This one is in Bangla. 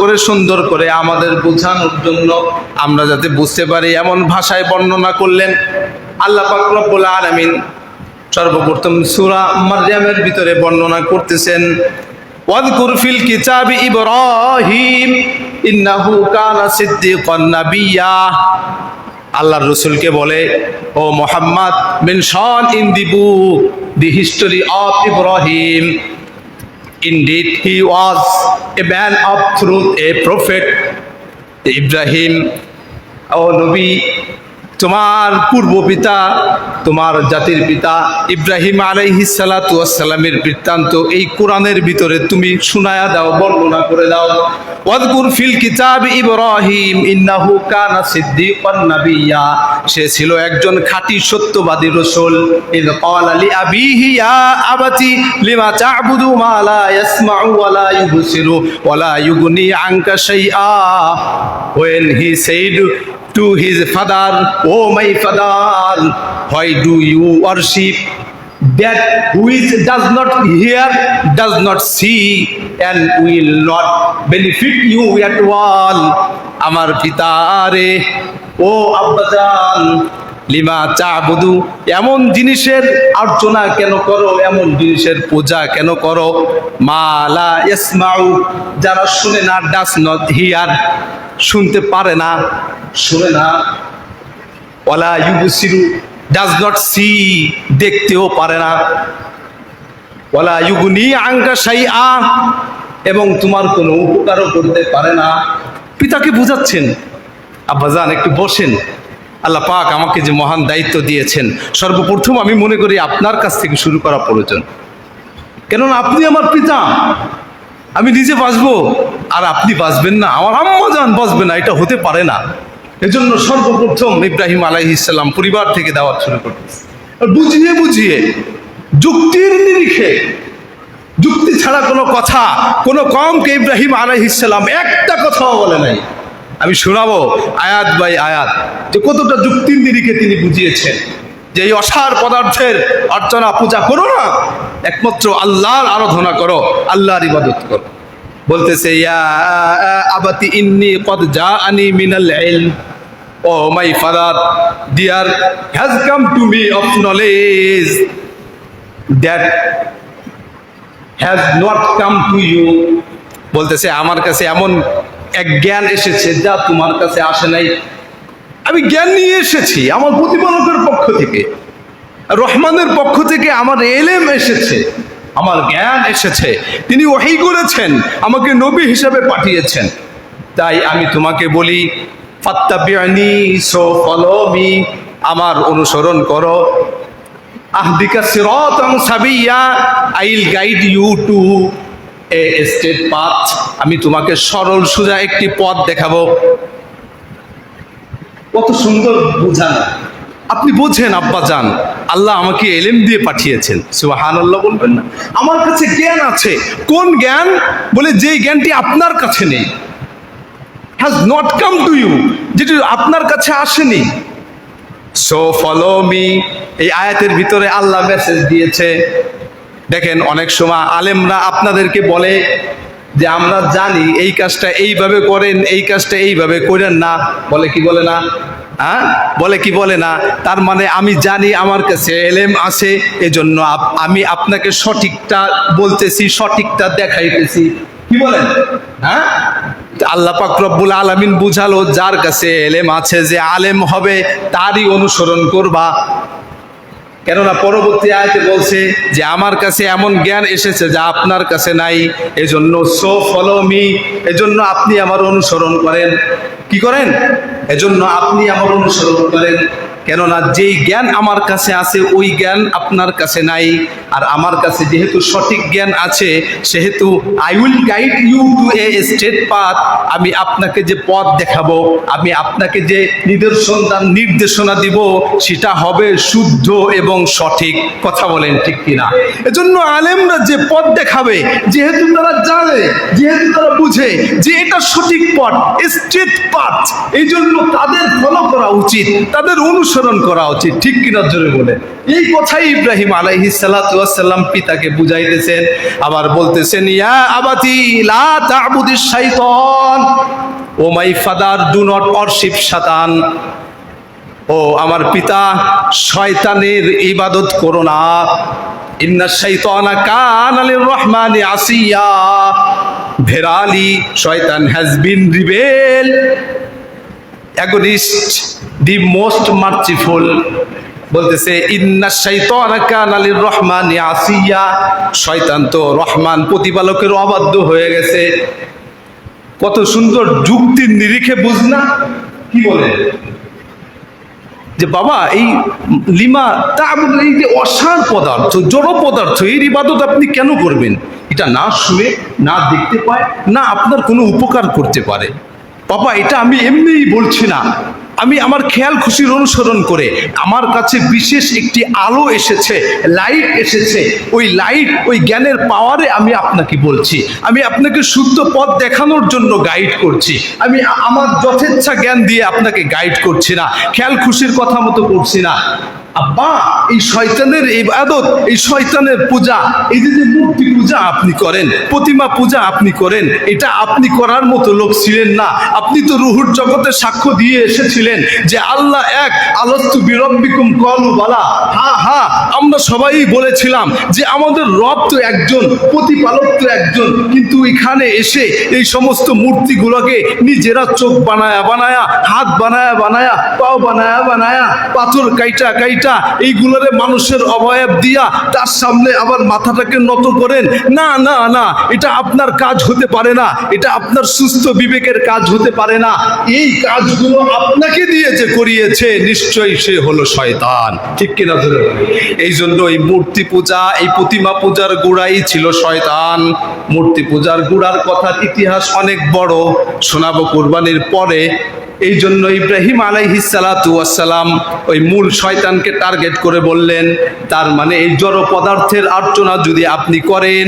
করে সুন্দর করে আমাদের বোঝানোর জন্য আমরা যাতে বুঝতে পারি, এমন ভাষায় বর্ণনা করলেন আল্লাহ পাক রব্বুল আলামিন। সর্বপ্রথম সূরা মারিয়ামের ভিতরে বর্ণনা করতেছেন ওয়াদকুর ফিল কিতাবি ইব্রাহিম, ইন্নাহু কানা সিদ্দিকান নাবিয়্যা আল্লাহর রসুলকে বলে, O Muhammad mention in the book, the history of Ibrahim. Indeed, he was a man of truth, a prophet. Ibrahim, our Nabi, তোমার পূর্ব পিতা তোমার জাতির পিতা ইব্রাহিম আলাইহিসালামের বৃত্তান্ত এই কোরআনের ভিতরে তুমি শুনায়া দাও, বর্ণনা করে দাও। ওয়াদকুর ফিল কিতাব ইব্রাহিম, ইন্নাহু কানা সিদ্দিকান নাবিয়্যা সে ছিল একজন খাঁটি সত্যবাদী রাসূল। ইদ ক্বালা লি আবিহি ইয়া আবাতি, লিমা তা'বুদু মা লা ইয়াসমাউ ওয়া লা ইউবসিরু, ওয়া লা ইউগনি আনকা শাইআ। When he said to his father, Oh my father, why do you worship that which does not hear, does not see, and will not benefit you at all? আমার পিতারে ও আব্বাজান লিমা চাবুদু এমন জিনিসের অর্চনা কেন করো এমন জিনিসের পূজা কেন করো মালা ইসমাউ যারা শুনে না ডাস নট হিয়ার শুনতে পারে না, শুনে না। ওলা ইউবুসিরু ডাজ নট সি দেখতেও পারে না। ওলা ইউগুনি আঙ্কা সাই আ এবং তোমার কোনো উপকারও করতে পারে না। পিতাকে বুঝাচ্ছেন আব্বাজান একটু বসেন। আল্লাহ পাক আমাকে যে মহান দায়িত্ব দিয়েছেন, সর্বপ্রথম আমি মনে করি আপনার কাছ থেকে শুরু করা প্রয়োজন। কেননা আপনি আমার পিতা, আমি নিজে বাঁচবো। আর আপনি বাঁচবেন না, আমার আম্মা যান বাঁচবে না, এটা হতে পারে না। এজন্য সর্বপ্রথম ইব্রাহিম আলাইহিসাল্লাম পরিবার থেকে দাওয়াত শুরু করতেছে। বুঝিয়ে বুঝিয়ে যুক্তির নিরিখে, যুক্তি ছাড়া কোনো কথা, কোনো কমকে ইব্রাহিম আলাইহিসাল্লাম একটা কথাও বলে নাই। আমি শোনাবো আয়াত বাই আয়াত, যে কতটা যুক্তির নিরিখে তিনি বুঝিয়েছেন। যে এই অসার পদার্থের অর্চনা, পূজা করো না, একমাত্র আল্লাহর আরাধনা করো, আল্লাহর ইবাদত করো। বলতেছে জাআনি মিনাল O my father, dear, has come to me of knowledge has not come to you. বলতেছে, আমার কাছে এমন এক জ্ঞান এসেছে যা তোমার কাছে আসে নাই। আমি জ্ঞান নিয়ে এসেছি আমার প্রতিপালকের পক্ষ থেকে। রহমানের পক্ষ থেকে আমার এলেম এসেছে। আমার জ্ঞান এসেছে। তিনি ওহি করেছেন, আমাকে নবী হিসাবে পাঠিয়েছেন। তাই আমি তোমাকে বলি সো আমার অনুসরণ করো। সাবিয়া গাইড এ স্টেট পাথ। আমি তোমাকে সরল, সোজা একটি পথ দেখাবো। কত সুন্দর বোঝানো। আপনি বোঝেন, আব্বা যান। আল্লাহ আমাকে এলেম দিয়ে পাঠিয়েছেন। সুবাহান আল্লাহ বলবেন না। আমার কাছে জ্ঞান আছে। কোন জ্ঞান? বলে যে জ্ঞানটি আপনার কাছে নেই। Has not come to you যেটি আপনার কাছে আসেনি। সো ফলো মি এই আয়াতের ভিতরে আল্লাহ মেসেজ দিয়েছে। দেখেন, অনেক সময় আলেমরা আপনাদেরকে বলে যে, আমরা জানি এই কাজটা এইভাবে করেন, এই কাজটা এইভাবে করেন না। বলে কি বলে না? হ্যাঁ? বলে কি বলে না? তার মানে আমি জানি আমার কাছে এলেম আছে, এজন্য আমি আপনাকে সঠিকটা বলতেছি, সঠিকটা দেখাইতেছি। কি বলেন? হ্যাঁ? আল্লাহ পাক রব্বুল আলামিন বুঝালো, যার কাছে এলেম আছে যে আলেম হবে, তারই অনুসরণ করবা। কেননা পরবর্তী আয়তে বলছে যে, আমার কাছে এমন জ্ঞান এসেছে যা আপনার কাছে নাই, এজন্য সো ফলো মি এজন্য আপনি আমার অনুসরণ করেন। কি করেন? এজন্য আপনি আমার অনুসরণ করেন। কেননা যেই জ্ঞান আমার কাছে আছে, ওই জ্ঞান আপনার কাছে নাই। আর আমার কাছে যেহেতু সঠিক জ্ঞান আছে, সেহেতু I will guide you to a straight path আমি আপনাকে যে পথ দেখাবো, আমি আপনাকে যে নিদর্শন দান নির্দেশনা দিব, সেটা হবে শুদ্ধ এবং সঠিক। কথা বলেন ঠিক কিনা? এজন্য আলেমরা যে পথ দেখাবে, যেহেতু তারা জানে, যেহেতু তারা বুঝে যে এটা সঠিক পথ স্ট্রেট পাথ এই জন্য তাদের ফলো করা উচিত। তাদের অনুসরণ অনুসরণ করা উচিত, ঠিক কিনা জোরে বলে। এই কথাই ইব্রাহিম আলাইহি সাল্লাম পিতাকে বুঝাইতেছেন, আবার বলতেছেন, ইয়া আবাতি লা তা'বুদিস শাইতান। O my father, do not worship Satan. ও আমার পিতা, শয়তানের ইবাদত করো না। ইন্না শাইতানা কানা লির-রহমানি আসিয়া। ভেরালি শয়তান has been rebel against the most merciful বলতেছে, ইন্না শাইতানা কানা লির-রহমানি আসিয়া। শয়তান তো রহমান প্রতিপালকের অবাধ্য হয়ে গেছে। কত সুন্দর যুক্তির নিরিখে বুঝনা কি বলে? যে বাবা, এই লিমা তা এই যে অসার পদার্থ, জড় পদার্থ, এর ইবাদত আপনি কেন করবেন? এটা না শুনে, না দেখতে পায়, না আপনার কোনো উপকার করতে পারে। বাবা এটা আমি এমনিই বলছি না। আমি আমার খেয়াল খুশির অনুসরণ করে আমার কাছে বিশেষ একটি আলো এসেছে লাইট এসেছে। ওই লাইট ওই জ্ঞানের পাওয়ারে আমি আপনাকে বলছি। আমি আপনাকে শুদ্ধ পথ দেখানোর জন্য গাইড করছি। আমি আমার যথেচ্ছা জ্ঞান দিয়ে আপনাকে গাইড করছি না। খেয়াল খুশির কথা মতো করছি না। আব্বা, এই শয়তানের ইবাদত, এই শয়তানের পূজা, এই যে যে মূর্তি পূজা আপনি করেন, প্রতিমা পূজা আপনি করেন, এটা আপনি করার মতো লোক ছিলেন না। আপনি তো রুহুর জগতে সাক্ষ্য দিয়ে এসেছিলেন। যে আল্লাহ এক, আলস্তু বিরব্বিকুম কলু বালা। হা হা, আমরা সবাই বলেছিলাম যে আমাদের রব তো একজন, প্রতিপালক তো একজন, কিন্তু এখানে এসে এই সমস্ত মূর্তিগুলোকে নিজেরা চোখ বানায়া বানায়া, হাত বানায়া বানায়া, পাও বানায়া বানায়া, পাথর কাইটা কাইটা, এইগুলোরে মানুষের অবয়ব দিয়া তার সামনে আবার মাথাটাকে নত করেন। না না না, এটা আপনার কাজ হতে পারে না, এটা আপনার সুস্থ বিবেকের কাজ হতে পারে না। এই কাজগুলো আপনাকে দিয়ে যে করিয়েছে, নিশ্চয়ই সে হলো শয়তান। ঠিক কিনা ধরে এই জন্য এই মূর্তি পূজা, এই প্রতিমা পূজার গোড়াই ছিল শয়তান। মূর্তি পূজার গোড়ার কথার ইতিহাস অনেক বড়। শোনাবো কোরবানির পরে। এই জন্য ইব্রাহিম আলাইহি সালাম ওই মূল শয়তানকে টার্গেট করে বললেন, তার মানে এই জড় পদার্থের আর্চনা যদি আপনি করেন